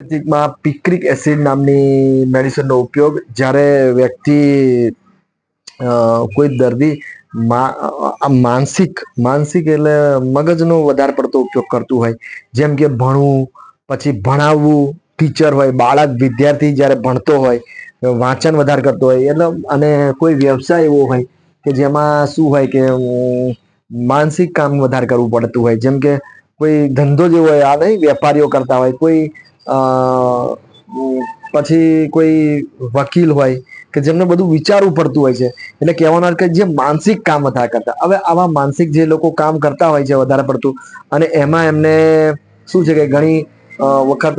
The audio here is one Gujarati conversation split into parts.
માં પિક્રિક એસિડ નામની મેડિસિનનો ઉપયોગ જ્યારે વ્યક્તિ કોઈ દર્દી માનસિક માનસિક એટલે મગજનો વધારે પડતો ઉપયોગ કરતું હોય. જેમ કે ભણવું, પછી ભણાવવું, ટીચર હોય, બાળક, વિદ્યાર્થી જ્યારે ભણતો હોય, વાંચન વધારે કરતો હોય, એટલે અને કોઈ વ્યવસાય એવો હોય કે જેમાં શું હોય કે માનસિક કામ વધારે કરવું પડતું હોય. જેમ કે કોઈ ધંધો જેવો હોય, આ નહીં, વેપારીઓ કરતા હોય, કોઈ પછી કોઈ વકીલ હોય કે જેમને બધું વિચારવું પડતું હોય છે, એટલે કહેવાનો કે જે માનસિક કામ હતા કરતા. હવે આવા માનસિક જે લોકો કામ કરતા હોય છે વધારે પડતું, અને એમાં એમને શું છે કે ઘણી વખત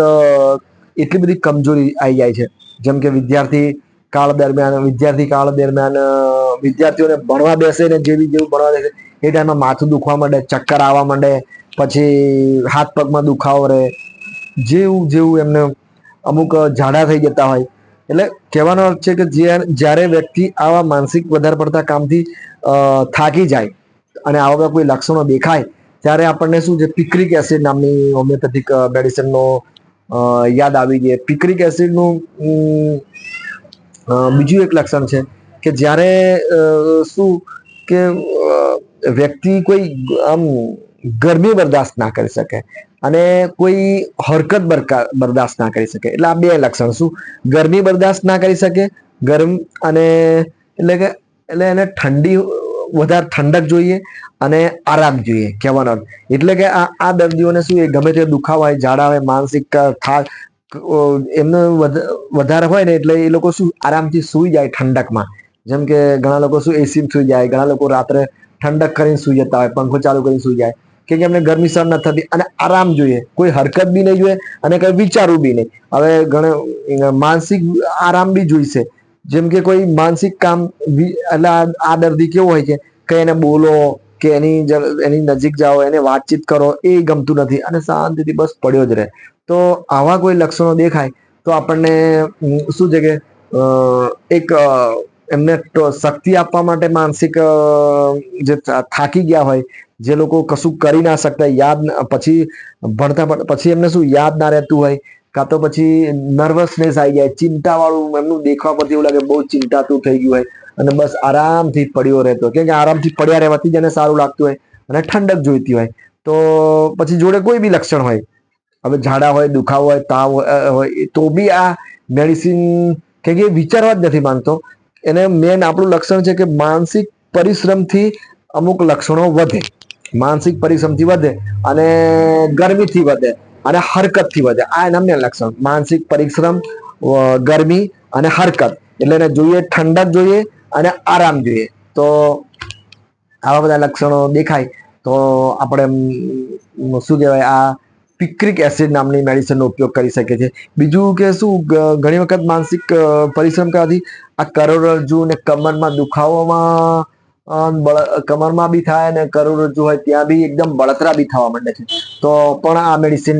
એટલી બધી કમજોરી આવી જાય છે. જેમ કે વિદ્યાર્થી કાળ દરમિયાન, વિદ્યાર્થી કાળ દરમિયાન વિદ્યાર્થીઓને ભણવા બેસે ને જેવી જેવું ભણવા બેસે, એ ટાઈમમાં માથું દુખવા માંડે, ચક્કર આવવા માંડે, પછી હાથ પગમાં દુખાવો રહે જેવું જેવું એમને અમુક ઝાડા થઈ જતા હોય. એટલે કહેવાનો અર્થ છે કે જ્યાં- જ્યારે વ્યક્તિ આવા માનસિક વધારે પડતા કામથી થાકી જાય અને આવા બધા કોઈ લક્ષણો દેખાય, ત્યારે આપણને શું છે, પિક્રિક એસિડ નામની હોમિયોપેથિક મેડિસિનનો યાદ આવી જાય પિક્રિક એસિડનું બીજું એક લક્ષણ છે કે જ્યારે શું કે વ્યક્તિ કોઈ, આમ, ગરમી બરદાસ્ત ના કરી શકે. અને કોઈ હરકત બરદાસ્ત ના કરી શકે. એટલે આ બે લક્ષણ શું? ગરમી બરદાસ્ત ના કરી શકે, ગરમ અને એટલે કે, એટલે એને ઠંડી વધારે ઠંડક જોઈએ અને આરામ જોઈએ, કહેવાનો એટલે કે આ આ દર્દીઓને શું એ ગમે તે દુખાવા હોય, ઝાડા હોય, માનસિક થાક એમનો એમને વધ- વધારે હોય ને એટલે એ લોકો શું આરામથી સૂઈ જાય ઠંડકમાં. જેમ કે ઘણા લોકો શું એસીમાં સૂઈ જાય, ઘણા લોકો રાત્રે ઠંડક કરીને સૂઈ જતા હોય, પંખો ચાલુ કરીને સૂઈ જાય. કે એમને ગરમી સહન ન થતી અને આરામ જોઈએ. કોઈ હરકત બી નહીં જોઈએ અને કઈ વિચારવું બી નહીં. હવે ઘણે માનસિક આરામ બી જોઈશે. જેમ કે કોઈ માનસિક કામ એટલે આ દર્દી કેવો હોય છે કે એને બોલો કે એની એની નજીક જાઓ, એને વાતચીત કરો, એ ગમતું નથી અને શાંતિથી બસ પડ્યો જ રહે. તો આવા કોઈ લક્ષણો દેખાય તો આપણને શું છે કે એક એમને શક્તિ આપવા માટે માનસિક જે થાકી ગયા હોય, જે લોકો કશું કરી ના શકતા, યાદ પછી ભણતા ભણ- પછી એમને શું યાદ ના રહેતું હોય, કાં તો પછી નર્વસનેસ આવી જાય, ચિંતાવાળું એમનું દેખવા પરથી એવું લાગે બહુ ચિંતાતું થઈ ગયું હોય, અને બસ આરામથી પડ્યો રહેતો કેમ કે આરામથી પડ્યા રહેવાથી જ એને સારું લાગતું હોય, અને ઠંડક જોઈતી હોય. તો પછી જોડે કોઈ બી લક્ષણ હોય, હવે ઝાડા હોય, દુખાવો હોય, તાવ હોય તો બી આ મેડિસિન કે વિચારવા જ નથી માંગતો એને મેન આપણું લક્ષણ છે કે માનસિક પરિશ્રમથી અમુક લક્ષણો વધે. માનસિક પરિશ્રમથી વધે અને ગરમીથી વધે અને હરકતથી વધે. આ એના મેન લક્ષણ. માનસિક પરિશ્રમ ગરમી અને હરકત. એટલે એને જોઈએ ઠંડક જોઈએ અને આરામ જોઈએ. તો આવા બધા લક્ષણો દેખાય. તો આપણે શું કહેવાય, આ પિક્રિક એસિડ નામની મેડિસિનનો ઉપયોગ કરી શકીએ છીએ બીજું કે શું ઘણી વખત માનસિક પરિશ્રમ કરવાથી આ કરોડરજ્જુ ને કમરમાં દુખાવામાં કમરમાં બી થાય અને કરોડરજ્જુ હોય ત્યાં બી એકદમ બળતરા બી થવા માંડે છે. તો પણ આ મેડિસિન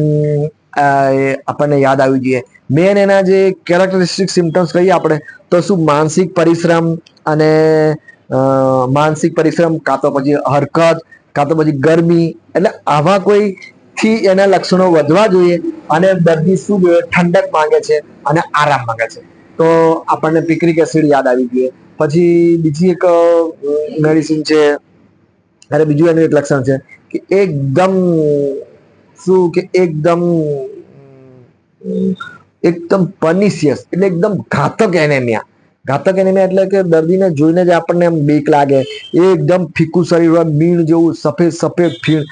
આપણને યાદ આવી જોઈએ. મેન એના જે કેરેક્ટરિસ્ટિક સિમ્ટમ્સ કહીએ આપણે, તો શું માનસિક પરિશ્રમ અને માનસિક પરિશ્રમ કાં તો પછી હરકત, કાં તો પછી ગરમી, એટલે આવા કોઈ થી એના લક્ષણો વધવા જોઈએ અને દર્દી શું જોઈએ? ઠંડક માંગે છે અને આરામ માંગે છે. તો આપણને પિક્રિક એસિડ યાદ આવી ગયું. પછી બીજી એક મેડિસિન છે, અને બીજું એનું એક લક્ષણ છે કે એકદમ શું કે એકદમ એકદમ પનિશિયસ એટલે એકદમ ઘાતક એનેમિયા ઘાતક એનેમિયા એટલે કે દર્દીને જોઈને જ આપણને એમ બીક લાગે. એકદમ ફીકું શરીર હોય મીણ જેવું, સફેદ સફેદ ફીણ.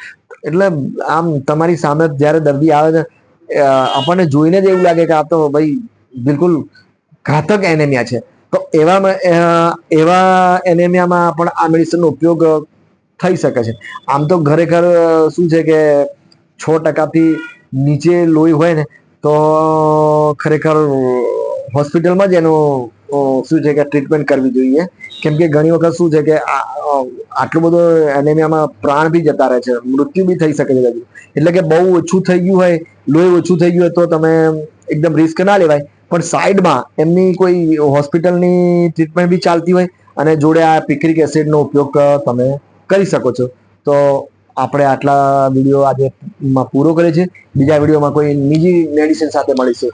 એટલે આમ તમારી સામે જ્યારે દર્દી આવે છે આપણને જોઈને જ એવું લાગે કે આ તો ભાઈ બિલકુલ ઘાતક એનેમિયા છે. તો એવામાં એવા એનેમિયામાં પણ આ મેડિસિનનો ઉપયોગ થઈ શકે છે. આમ તો ખરેખર શું છે કે છ ટકાથી નીચે લોહી હોય ને, તો ખરેખર હોસ્પિટલમાં જ એનું શું છે કે ટ્રીટમેન્ટ કરવી જોઈએ? કેમ કે ઘણી વખત શું છે કે આટલો બધો એનેમિયામાં પ્રાણ બી જતા રહે છે, મૃત્યુ બી થઈ શકે છે એટલે કે બહુ ઓછું થઈ ગયું હોય, લોહી ઓછું થઈ ગયું હોય તો તમે એકદમ રિસ્ક ના લેવાય. પણ સાઈડમાં એમની કોઈ હોસ્પિટલની ટ્રીટમેન્ટ બી ચાલતી હોય અને જોડે આ પિક્રિક એસિડનો ઉપયોગ તમે કરી શકો છો. તો આપણે આટલા વીડિયો આજે પૂરો કરે છે બીજા વિડીયોમાં કોઈ બીજી મેડિસિન સાથે મળીશું.